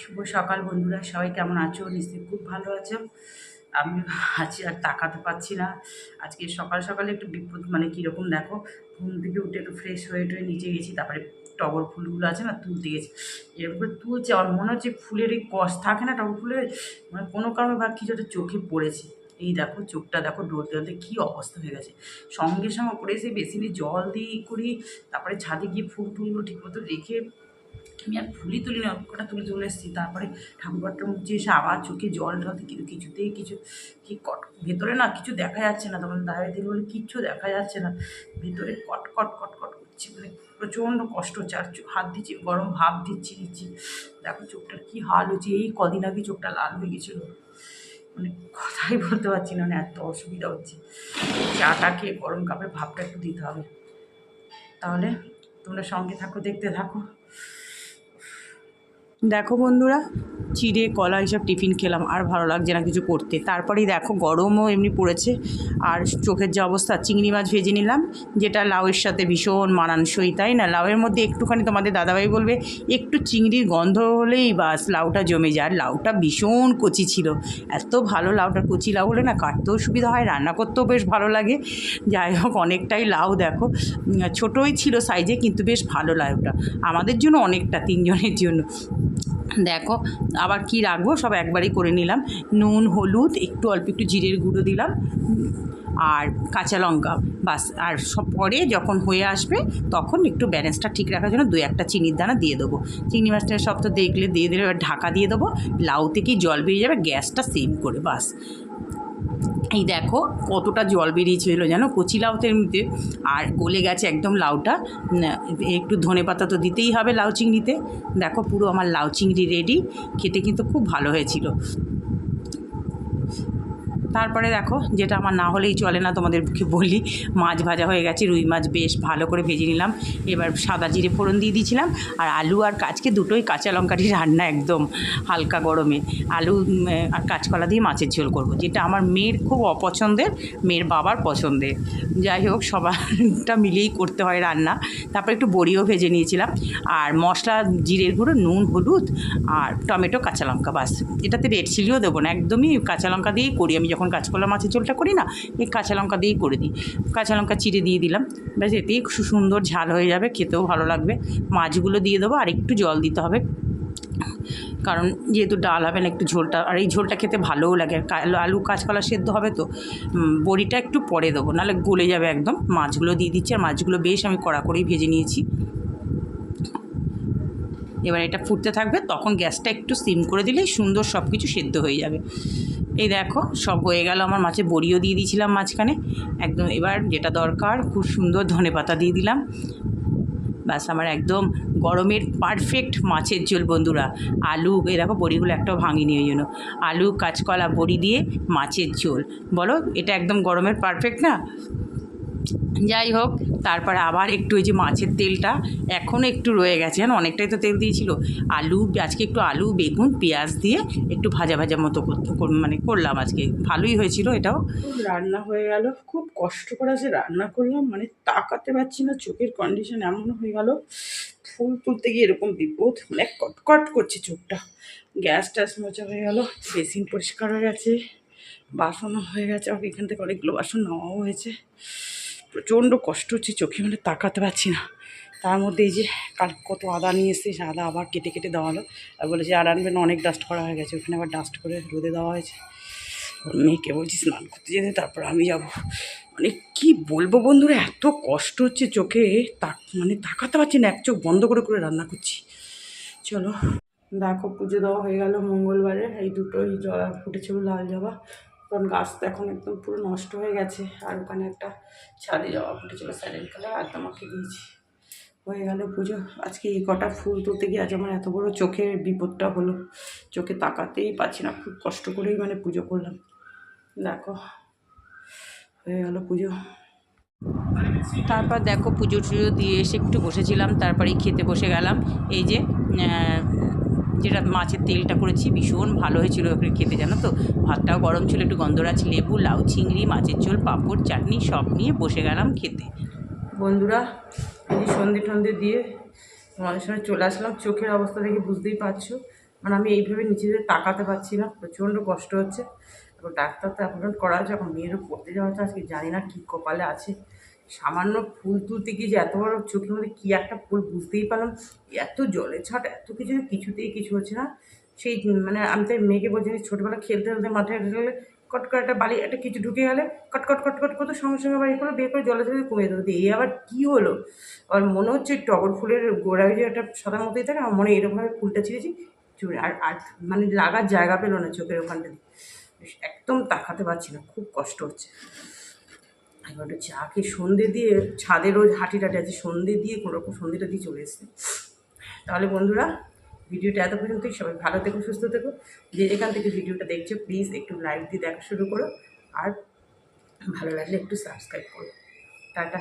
শুভ সকাল বন্ধুরা, সবাই কেমন আছো? নিশ্চয়ই খুব ভালো আছো। আমি আছি আর তাকাতে পারছি না। আজকে সকাল সকালে একটু বিপদ মানে কীরকম দেখো? ঘুম থেকে উঠে একটু ফ্রেশ হয়ে টয়ে নিচে গেছি, তারপরে টগর ফুলগুলো আছে না, তুলতে গেছি। এরকম করে তুলছে আমার মনে হচ্ছে ফুলের এই কষ থাকে না টগর ফুলের মানে কোনো কারণে বা কিছু একটা চোখে পড়েছে। এই দেখো, চোখটা দেখো ডলতে ডলতে কী অবস্থা হয়ে গেছে। সঙ্গে সঙ্গে করে এসে বেসিনে জল দিয়ে করি, তারপরে ছাদে গিয়ে ফুল টুলগুলো ঠিকমতো রেখে আমি আর ফুলই তুলি না কটা তুলে চলে এসেছি। তারপরে ঠাকুরঘরটা মুছে এসে আবার চোখে জল ঢালতে কিন্তু কিছুতেই কিছু, কি কট, ভেতরে না কিছু দেখা যাচ্ছে না। তখন দাঁড়িয়ে দিল বলে, কিচ্ছু দেখা যাচ্ছে না। ভেতরে কট কট কট কট করছে মানে প্রচণ্ড কষ্ট। হচ্ছে আর হাত দিচ্ছি, গরম ভাব দিচ্ছি দিচ্ছি। দেখো চোখটার কী হাল হচ্ছে এই কদিন আগে চোখটা লাল হয়ে গেছিল। মানে কথাই বলতে পারছি না মানে এত অসুবিধা হচ্ছে। চাটা খেয়ে গরম কাপের ভাবটা একটু দিতে হবে। তাহলে তোমরা সঙ্গে থাকো, দেখতে থাকো। দেখো বন্ধুরা চিড়ে, কলা এইসব টিফিন খেলাম, আর ভালো লাগছে না কিছু করতে। তারপরেই দেখো গরমও এমনি পড়েছে, আর চোখের যে অবস্থা, চিংড়ি মাছ ভেজে নিলাম, যেটা লাউয়ের সাথে ভীষণ মানানসই, তাই না? লাউয়ের মধ্যে একটুখানি তোমাদের দাদাভাই বলবে, একটু চিংড়ির গন্ধ হলেই বাস, লাউটা জমে যায়। আর লাউটা ভীষণ কচি ছিল। এত ভালো লাউটা, কচি লাউ হলে না কাটতেও সুবিধা হয়, রান্না করতেও বেশ ভালো লাগে। যাই হোক, অনেকটাই লাউ দেখো। ছোটোই ছিল সাইজে, কিন্তু বেশ ভালো লাউটা। আমাদের জন্য অনেকটা, তিনজনের জন্য। দেখো আবার কি রাখব সব একবারই করে নিলাম। নুন, হলুদ, একটু অল্প একটু জিরের গুঁড়ো দিলাম। আর কাঁচা লঙ্কা, বাস। আর সব পরে যখন হয়ে আসবে তখন একটু ব্যালেন্সটা ঠিক রাখার জন্য দু একটা চিনির দানা দিয়ে দেবো। চিনি মাছটা সব তো দেখলে, দিয়ে দিলে ঢাকা দিয়ে দেবো। লাউ থেকেই জল বেরিয়ে যাবে, গ্যাসটা সেম করে, বাস। এই দেখো কতটা জল বেরিয়েছিল জানো? কচি লাউতের মধ্যে। আর গলে গেছে একদম লাউটা। একটু ধনে পাতা তো দিতেই হবে লাউ চিংড়িতে। দেখো পুরো আমার লাউ চিংড়ি রেডি খেতে কিন্তু খুব ভালো হয়েছিল। তারপরে দেখো, যেটা আমার না হলেই চলে না তোমাদেরকে বলি, মাছ ভাজা হয়ে গেছে, রুই মাছ বেশ ভালো করে ভেজে নিলাম। এবার সাদা জিরে ফোড়ন দিয়ে দিয়েছিলাম, আর আলু আর কাচকে দুটোই কাঁচা লঙ্কারই রান্না একদম হালকা গরমে। আলু আর কাঁচকলা দিয়ে মাছের ঝোল করব, যেটা আমার মেয়ের খুব অপছন্দের, মেয়ের বাবার পছন্দের। যাই হোক, সবারটা মিলিয়েই করতে হয় রান্না। তারপর একটু বড়িও ভেজে নিয়েছিলাম, আর মশলা, জিরের গুঁড়ো, নুন, হলুদ, আর টমেটো, কাঁচা লঙ্কা, বাস। এটাতে রেড চিলিও দেবো না, একদমই কাঁচা লঙ্কা দিয়েই করি, আমি যখন কাঁচকলা মাছের ঝোলটা করি না, এই কাঁচা লঙ্কা দিয়েই করে দিই। কাঁচা লঙ্কা চিড়ে দিয়ে দিলাম, ব্যাস এতেই সুন্দর ঝাল হয়ে যাবে, খেতেও ভালো লাগবে। মাছগুলো দিয়ে দেবো, আর একটু জল দিতে হবে। কারণ যেহেতু ডাল হবে না, একটু ঝোলটা, আর এই ঝোলটা খেতে ভালোও লাগে। আলু কাঁচকলা সেদ্ধ হবে তো বড়িটা একটু পরে দেবো, নাহলে গলে যাবে একদম। মাছগুলো দিয়ে দিচ্ছি, আর মাছগুলো বেশ আমি কড়া করেই ভেজে নিয়েছি। এবার এটা ফুটতে থাকবে, তখন গ্যাসটা একটু সিম করে দিলেই সুন্দর সব কিছু সেদ্ধ হয়ে যাবে। এই দেখো, সব হয়ে গেল। আমার মাছে বড়িও দিয়ে দিয়েছিলাম মাঝখানে। একদম এবার যেটা দরকার, খুব সুন্দর ধনে পাতা দিয়ে দিলাম। ব্যাস, আমার একদম গরমের পারফেক্ট মাছের ঝোল বন্ধুরা। আলু, এই দেখো, বড়িগুলো একটাও ভাঙিনি ওই জন্য। আলু, কাঁচকলা, বড়ি দিয়ে মাছের ঝোল। বলো, এটা একদম গরমের পারফেক্ট না? যাই হোক, তারপরে আবার একটু ওই যে মাছের তেলটা এখনও একটু রয়ে গেছে। জানো, অনেকটাই তো তেল দিয়েছিল। আলু, আজকে একটু আলু, বেগুন, পেঁয়াজ দিয়ে একটু ভাজা ভাজা মতো মানে করলাম আজকে। ভালোই হয়েছিল এটাও। রান্না হয়ে গেল। খুব কষ্ট করে আছে রান্না করলাম মানে তাকাতে পারছি না, চোখের কন্ডিশন এমন হয়ে গেল। ফুল তুলতে গিয়ে এরকম বিপদ মানে কটকট করছে চোখটা। গ্যাস ট্যাস মোচা হয়ে গেল, বেসিন পরিষ্কার হয়ে গেছে, বাসনও হয়ে গেছে আর এখান থেকে অনেকগুলো বাসন নেওয়াও হয়েছে। প্রচণ্ড কষ্ট হচ্ছে, চোখে মানে তাকাতে পারছি না। তার মধ্যে এই যে কাল কত আদা নিয়ে এসেছি, সে আদা আবার কেটে কেটে দেওয়া হলো। আর বলে যে আর আনবেন অনেক ডাস্ট করা হয়ে গেছে। ওখানে আবার ডাস্ট করে রোদে দেওয়া হয়েছে। ওর মেয়েকে বলছি, স্নান করতে যেতে, তারপর আমি যাব। মানে কি বলব বন্ধুরা, এত কষ্ট হচ্ছে চোখে, তাক মানে তাকাতে পারছি না, এক চোখ বন্ধ করে করে রান্না করছি। চলো, দেখো, পুজো দেওয়া হয়ে গেল মঙ্গলবারে। এই দুটোই জবা ফুটেছিল লাল জবা। কারণ গাছ তো এখন একদম পুরো নষ্ট হয়ে গেছে। আর ওখানে একটা ছাদে জবা ফুটেছিল স্যারেল কালার আর তোমাকে দিয়েছি। হয়ে গেল পুজো। আজকে এই কটা ফুল তুলতে গিয়ে আজ আমার এত বড় চোখের বিপদটা হলো। চোখে তাকাতেই পাচ্ছি না, খুব কষ্ট করেই মানে পুজো করলাম। দেখো, হয়ে গেল পুজো। তারপর দেখো পুজো টুজো দিয়ে এসে একটু বসেছিলাম, তারপরেই খেতে বসে গেলাম। এই যে যেটা মাছের তেলটা করেছি, ভীষণ ভালো হয়েছিল ওখানে খেতে, জানো তো? ভাতটাও গরম ছিল, একটু গন্ধরাজ, লেবু, লাউ, চিংড়ি, মাছের ঝোল, পাঁপড়, চাটনি, সব নিয়ে বসে গেলাম খেতে। বন্ধুরা, এই সন্ধে টন্ধে দিয়ে তোমাদের সঙ্গে চলে আসলাম। চোখের অবস্থা দেখে বুঝতেই পারছ। মানে আমি এইভাবে নিচে দিয়ে তাকাতে পারছি না, প্রচণ্ড কষ্ট হচ্ছে। এখন ডাক্তার তো অ্যাপয়েন্টমেন্ট করা আছে এখন মেয়েরও পড়তে যাওয়া হচ্ছে, আজকে জানি না কী কপালে আছে। সামান্য ফুল তুলতে গিয়ে যে এত বড় চোখের মধ্যে কী একটা ফুল বুঝতেই পারলাম, এত জলে ছাট এত কিছু কিছুতেই কিছু হচ্ছে না। সেই মানে আমি তাই মেয়েকে বলছি ছোটোবেলা খেলতে খেলতে মাথায় গেলে কট করে একটা বালি, একটা কিছু ঢুকে গেলে কট কট কট কট করতো সঙ্গে সঙ্গে বাড়ি করে বের করে জলে জলে কমে যেত এই আবার কী হলো? আর মনে হচ্ছে টগর ফুলের গোড়ায় যে একটা সাদা মতোই থাকে, আমার মনে এরকমভাবে ফুলটা ছিঁড়েছি। চুড়ে আর আর মানে লাগার জায়গা পেল না চোখের ওখানটা। একদম তাকাতে পারছি না, খুব কষ্ট হচ্ছে। এবার একটু চা খেয়ে সন্ধে দিয়ে ছাদে রোজ হাঁটি টাটি আছে, সন্ধে দিয়ে কোনো রকম সন্ধেটা দিয়ে চলে এসেছে। তাহলে বন্ধুরা, ভিডিওটা এত পর্যন্তই, সবাই ভালো থেকো, সুস্থ থেকো। যে যেখান থেকে ভিডিওটা দেখছ প্লিজ একটু লাইক দিয়ে দেখা শুরু করো। আর ভালো লাগলে একটু সাবস্ক্রাইব করো। টাটা।